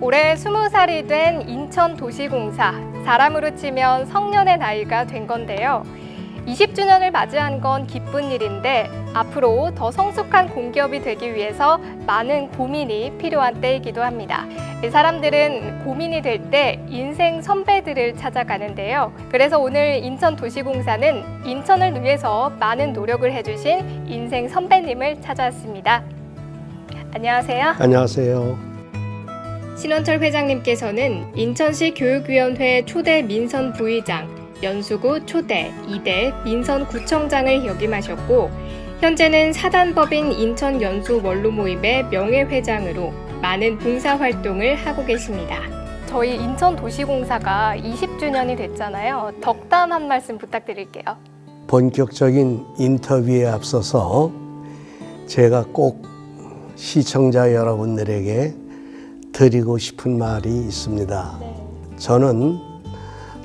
올해 20살이 된 인천도시공사, 사람으로 치면 성년의 나이가 된 건데요. 20주년을 맞이한 건 기쁜 일인데 앞으로 더 성숙한 공기업이 되기 위해서 많은 고민이 필요한 때이기도 합니다. 이 사람들은 고민이 될 때 인생 선배들을 찾아가는데요. 그래서 오늘 인천도시공사는 인천을 위해서 많은 노력을 해주신 인생 선배님을 찾아왔습니다. 안녕하세요. 안녕하세요. 신원철 회장님께서는 인천시 교육위원회 초대 민선 부의장, 연수구 초대, 이대 민선 구청장을 역임하셨고 현재는 사단법인 인천 연수 원로 모임의 명예회장으로 많은 봉사 활동을 하고 계십니다. 저희 인천 도시공사가 20주년이 됐잖아요. 덕담 한 말씀 부탁드릴게요. 본격적인 인터뷰에 앞서서 제가 꼭 시청자 여러분들에게 드리고 싶은 말이 있습니다. 저는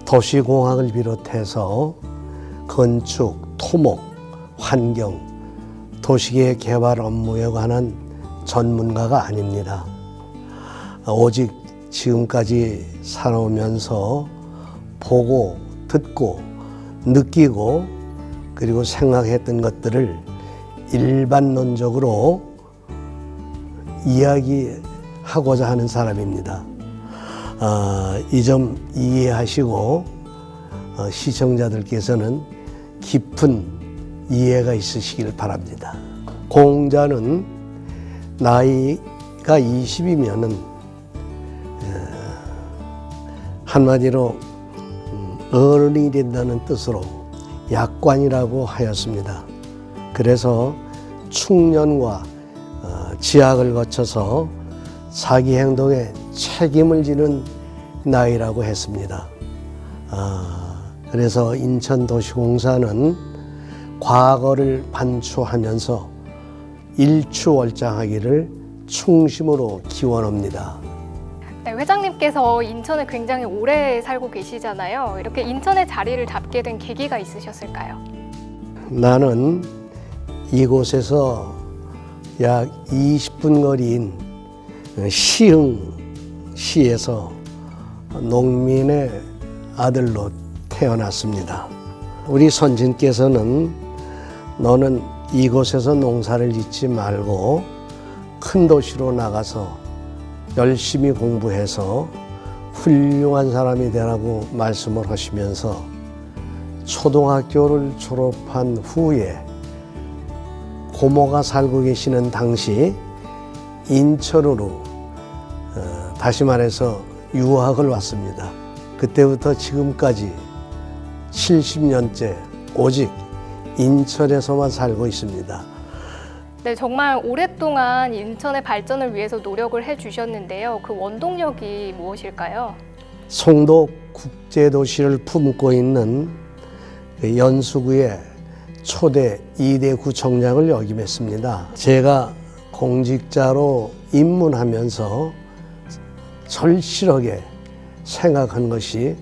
도시공학을 비롯해서 건축, 토목, 환경, 도시계 개발 업무에 관한 전문가가 아닙니다. 오직 지금까지 살아오면서 보고, 듣고, 느끼고, 그리고 생각했던 것들을 일반론적으로 이야기 하고자 하는 사람입니다. 아, 이점 이해하시고 어, 시청자들께서는 깊은 이해가 있으시길 바랍니다. 공자는 나이가 20이면은 한마디로 음, 어른이 된다는 뜻으로 약관이라고 하였습니다. 그래서 충년과 어, 지학을 거쳐서 자기 행동에 책임을 지는 나이라고 했습니다. 아, 그래서 인천도시공사는 과거를 반추하면서 일추월장하기를 충심으로 기원합니다. 네, 회장님께서 인천에 굉장히 오래 살고 계시잖아요. 이렇게 인천의 자리를 잡게 된 계기가 있으셨을까요? 나는 이곳에서 약 20분 거리인 시흥 시에서 농민의 아들로 태어났습니다. 우리 선진께서는 너는 이곳에서 농사를 짓지 말고 큰 도시로 나가서 열심히 공부해서 훌륭한 사람이 되라고 말씀을 하시면서 초등학교를 졸업한 후에 고모가 살고 계시는 당시 인천으로 어, 다시 말해서 유학을 왔습니다. 그때부터 지금까지 70년째 오직 인천에서만 살고 있습니다. 네, 정말 오랫동안 인천의 발전을 위해서 노력을 해주셨는데요. 그 원동력이 무엇일까요? 송도 국제도시를 품고 있는 그 연수구의 초대 이대 구청장을 역임했습니다. 제가 공직자로 입문하면서 절실하게 생각한 것이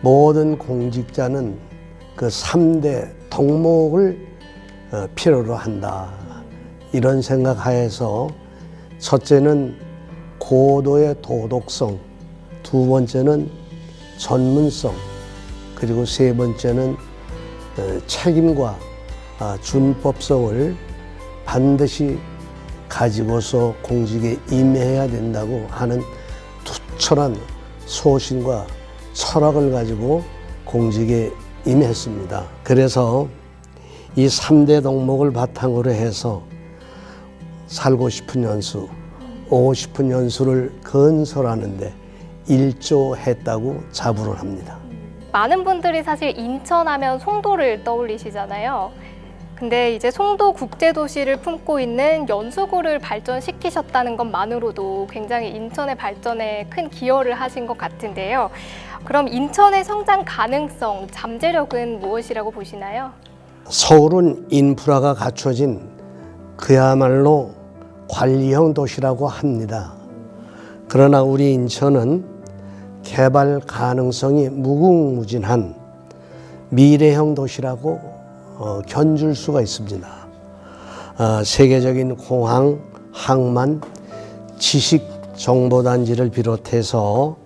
모든 공직자는 그 3대 덕목을 어, 필요로 한다. 이런 생각 하에서 첫째는 고도의 도덕성, 두 번째는 전문성, 그리고 세 번째는 어, 책임과 아, 준법성을 반드시 가지고서 공직에 임해야 된다고 하는 투철한 소신과 철학을 가지고 공직에 임했습니다. 그래서 이 3대 덕목을 바탕으로 해서 살고 싶은 연수, 오고 싶은 연수를 건설하는데 일조했다고 자부를 합니다. 많은 분들이 사실 인천하면 송도를 떠올리시잖아요. 근데 이제 송도 국제도시를 품고 있는 연수구를 발전시키셨다는 것만으로도 굉장히 인천의 발전에 큰 기여를 하신 것 같은데요. 그럼 인천의 성장 가능성, 잠재력은 무엇이라고 보시나요? 서울은 인프라가 갖춰진 그야말로 관리형 도시라고 합니다. 그러나 우리 인천은 개발 가능성이 무궁무진한 미래형 도시라고 어, 견줄 수가 있습니다. 어, 세계적인 공항, 항만, 지식 정보단지를 비롯해서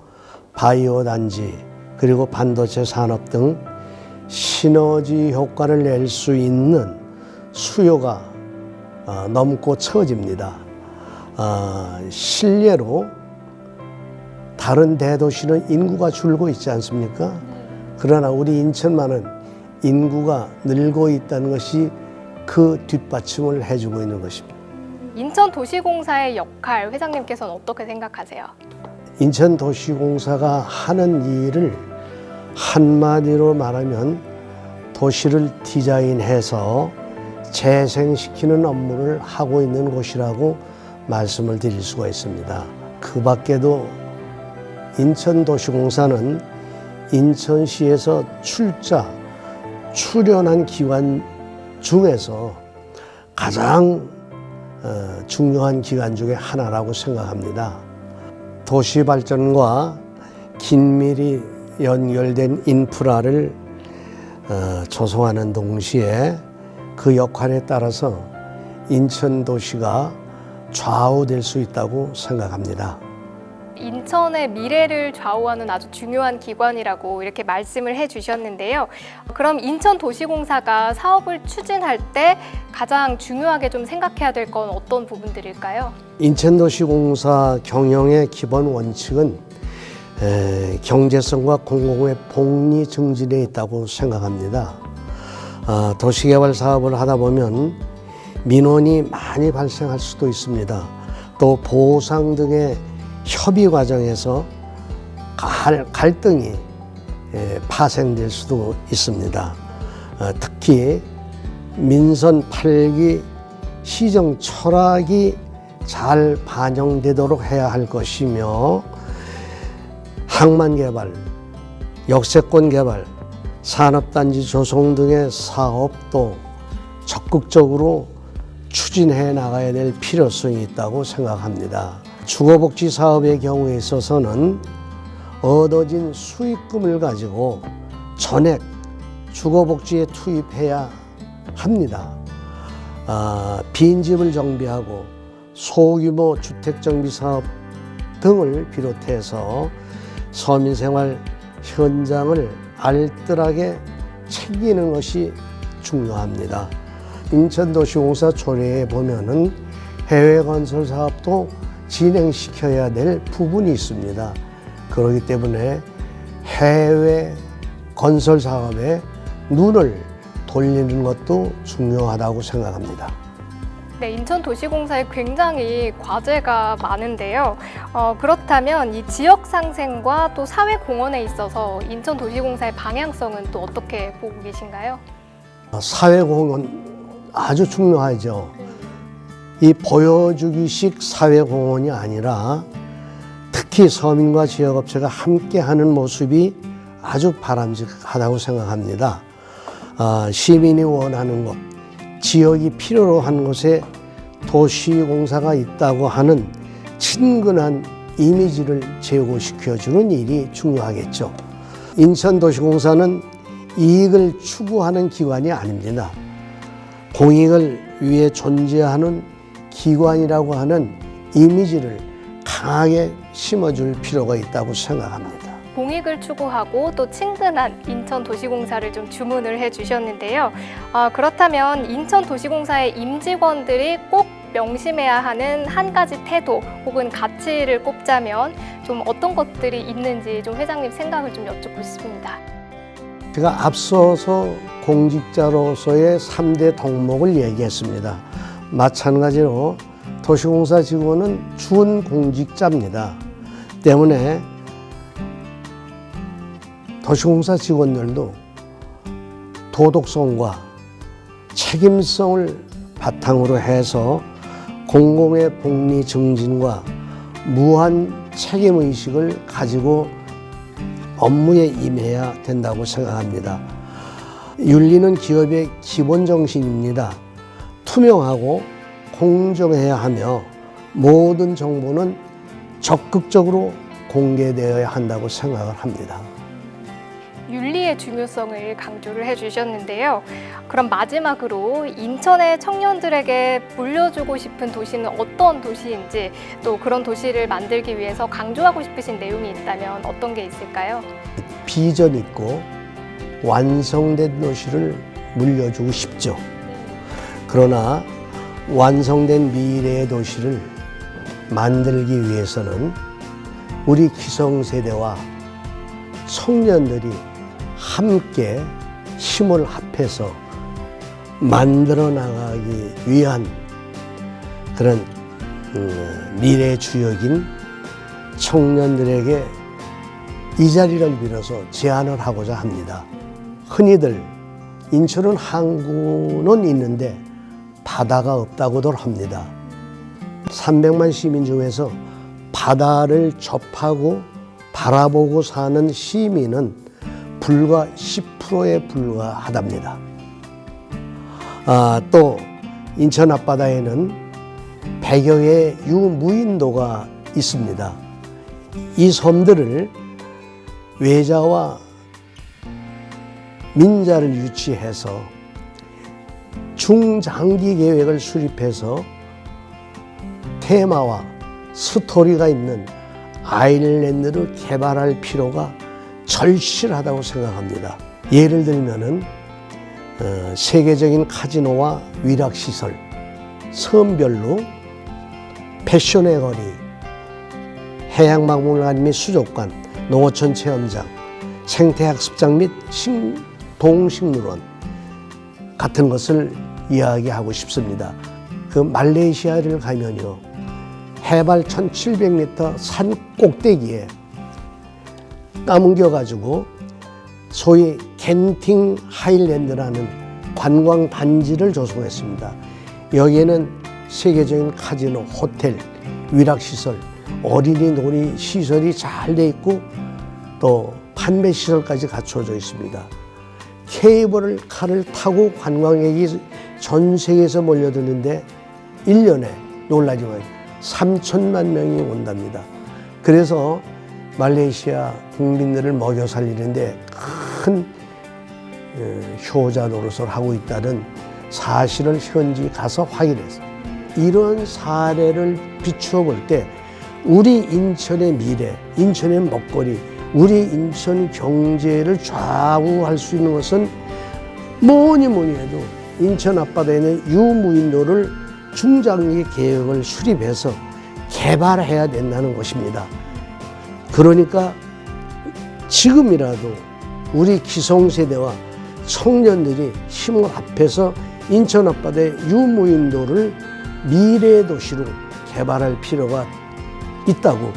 바이오 단지 그리고 반도체 산업 등 시너지 효과를 낼 수 있는 수요가 어, 넘고 처집니다. 어, 실례로 다른 대도시는 인구가 줄고 있지 않습니까? 그러나 우리 인천만은 인구가 늘고 있다는 것이 그 뒷받침을 해주고 있는 것입니다. 인천도시공사의 역할 회장님께서는 어떻게 생각하세요? 인천도시공사가 하는 일을 한마디로 말하면 도시를 디자인해서 재생시키는 업무를 하고 있는 곳이라고 말씀을 드릴 수가 있습니다. 그 밖에도 인천도시공사는 인천시에서 출자, 출연한 기관 중에서 가장 어, 중요한 기관 중에 하나라고 생각합니다. 도시 발전과 긴밀히 연결된 인프라를 어, 조성하는 동시에 그 역할에 따라서 인천 도시가 좌우될 수 있다고 생각합니다. 인천의 미래를 좌우하는 아주 중요한 기관이라고 이렇게 말씀을 해 주셨는데요. 그럼 인천도시공사가 사업을 추진할 때 가장 중요하게 좀 생각해야 될 건 어떤 부분들일까요? 인천도시공사 경영의 기본 원칙은 에, 경제성과 공공의 복리 증진에 있다고 생각합니다. 아, 도시개발 사업을 하다 보면 민원이 많이 발생할 수도 있습니다. 또 보상 등의 협의 과정에서 갈, 갈등이 에, 파생될 수도 있습니다. 어, 특히 민선 8기 시정 철학이 잘 반영되도록 해야 할 것이며 항만 개발, 역세권 개발, 산업단지 조성 등의 사업도 적극적으로 추진해 나가야 될 필요성이 있다고 생각합니다. 주거복지 사업의 경우에 있어서는 얻어진 수익금을 가지고 전액 주거복지에 투입해야 합니다. 아, 빈집을 정비하고 소규모 주택 정비 사업 등을 비롯해서 서민 생활 현장을 알뜰하게 챙기는 것이 중요합니다. 인천도시공사 조례에 보면은 해외 건설 사업도 진행시켜야 될 부분이 있습니다. 그렇기 때문에 해외 건설 사업에 눈을 돌리는 것도 중요하다고 생각합니다. 네, 인천도시공사에 굉장히 과제가 많은데요. 어, 그렇다면 이 지역 상생과 또 사회 공헌에 있어서 인천도시공사의 방향성은 또 어떻게 보고 계신가요? 사회 공헌 아주 중요하죠. 이 보여주기식 사회공헌이 아니라 특히 서민과 지역업체가 함께하는 모습이 아주 바람직하다고 생각합니다. 아, 시민이 원하는 것, 지역이 필요로 하는 곳에 도시공사가 있다고 하는 친근한 이미지를 제고시켜주는 일이 중요하겠죠. 인천도시공사는 이익을 추구하는 기관이 아닙니다. 공익을 위해 존재하는 기관이라고 하는 이미지를 강하게 심어줄 필요가 있다고 생각합니다. 공익을 추구하고 또 친근한 인천도시공사를 좀 주문을 해주셨는데요. 아, 그렇다면 인천도시공사의 임직원들이 꼭 명심해야 하는 한 가지 태도 혹은 가치를 꼽자면 좀 어떤 것들이 있는지 좀 회장님 생각을 좀 여쭙고 싶습니다. 제가 앞서서 공직자로서의 3대 덕목을 얘기했습니다. 마찬가지로 도시공사 직원은 준공직자입니다. 때문에 도시공사 직원들도 도덕성과 책임성을 바탕으로 해서 공공의 복리 증진과 무한 책임 의식을 가지고 업무에 임해야 된다고 생각합니다. 윤리는 기업의 기본 정신입니다. 투명하고 공정해야 하며 모든 정보는 적극적으로 공개되어야 한다고 생각을 합니다. 윤리의 중요성을 강조를 해주셨는데요. 그럼 마지막으로 인천의 청년들에게 물려주고 싶은 도시는 어떤 도시인지 또 그런 도시를 만들기 위해서 강조하고 싶으신 내용이 있다면 어떤 게 있을까요? 비전 있고 완성된 도시를 물려주고 싶죠. 그러나 완성된 미래의 도시를 만들기 위해서는 우리 기성세대와 청년들이 함께 힘을 합해서 만들어 나가기 위한 그런 음, 미래 주역인 청년들에게 이 자리를 빌어서 제안을 하고자 합니다. 흔히들 인천은 항구는 있는데 바다가 없다고들 합니다. 300만 시민 중에서 바다를 접하고 바라보고 사는 시민은 불과 10%에 불과하답니다. 아, 또 인천 앞바다에는 100여 개의 유무인도가 있습니다. 이 섬들을 외자와 민자를 유치해서 중장기 계획을 수립해서 테마와 스토리가 있는 아일랜드를 개발할 필요가 절실하다고 생각합니다. 예를 들면은 어, 세계적인 카지노와 위락시설, 섬별로 패션의 거리, 해양박물관 및 수족관, 농어촌 체험장, 생태학습장 및 식- 동식물원 같은 것을 이야기하고 싶습니다. 그 말레이시아를 가면요. 해발 1700m 산 꼭대기에 까뭉겨 가지고 소위 겐팅 하일랜드라는 관광 단지를 조성했습니다. 여기에는 세계적인 카지노, 호텔, 위락시설, 어린이 놀이 시설이 잘 돼 있고 또 판매 시설까지 갖춰져 있습니다. 케이블 카를 타고 관광객이 전 세계에서 몰려드는데 1년에 놀라지만 3천만 명이 온답니다. 그래서 말레이시아 국민들을 먹여 살리는데 큰 어, 효자 노릇을 하고 있다는 사실을 현지 가서 확인했어요. 이런 사례를 비추어 볼 때 우리 인천의 미래, 인천의 먹거리, 우리 인천 경제를 좌우할 수 있는 것은 뭐니 뭐니 해도 인천 앞바다에 있는 유무인도를 중장기 계획을 수립해서 개발해야 된다는 것입니다. 그러니까 지금이라도 우리 기성세대와 청년들이 힘을 합해서 인천 앞바다의 유무인도를 미래 도시로 개발할 필요가 있다고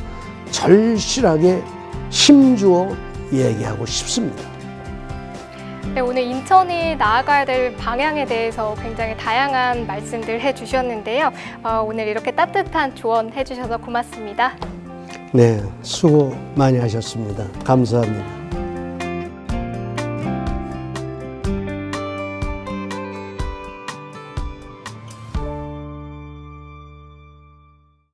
절실하게 힘주어 얘기하고 싶습니다. 네, 오늘 인천이 나아가야 될 방향에 대해서 굉장히 다양한 말씀들 해주셨는데요. 어, 오늘 이렇게 따뜻한 조언 해주셔서 고맙습니다. 네, 수고 많이 하셨습니다. 감사합니다.